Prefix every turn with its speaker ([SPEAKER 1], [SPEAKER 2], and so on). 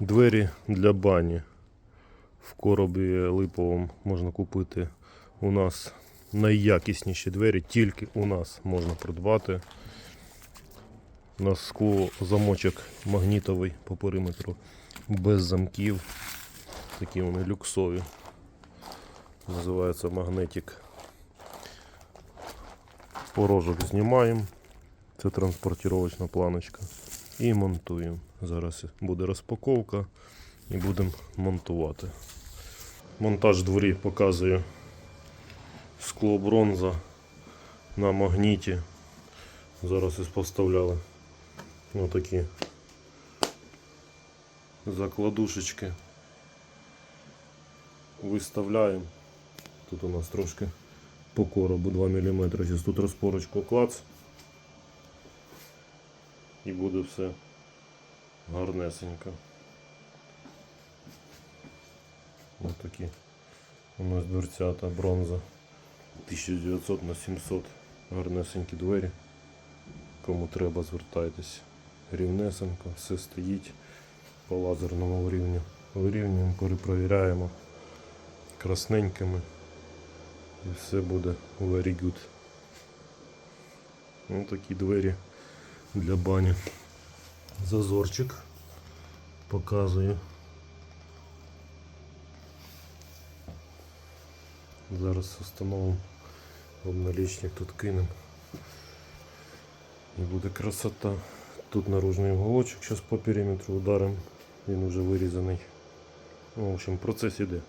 [SPEAKER 1] Двері для бані. В коробі липовому можна купити у нас найякісніші двері, тільки у нас можна придбати. У нас скло замочок магнітовий по периметру, без замків. Такі вони люксові. Називається магнетик. Порожок знімаємо. Це транспортировочна планочка. І монтуємо. Зараз буде розпаковка і будемо монтувати. Монтаж дворі показує скло бронза на магніті. Зараз із поставляли отакі закладушечки. Виставляємо. Тут у нас трошки по коробу 2 мм. Зараз тут розпорочку клац. І буде все гарнесенько. Ось такі у нас дверцята бронза 1900 на 700 гарнесенькі двері. Кому треба, звертайтесь. Рівнесенько, все стоїть по лазерному рівню. Вирівнюємо, перепровіряємо красненькими. І все буде very good. Ось такі двері для бані. Зазорчик показую. Зараз встановимо обналічник тут кинемо. І буде красота. Тут наружний уголочок, зараз по периметру ударимо. Він вже вирізаний. В общем, процес іде.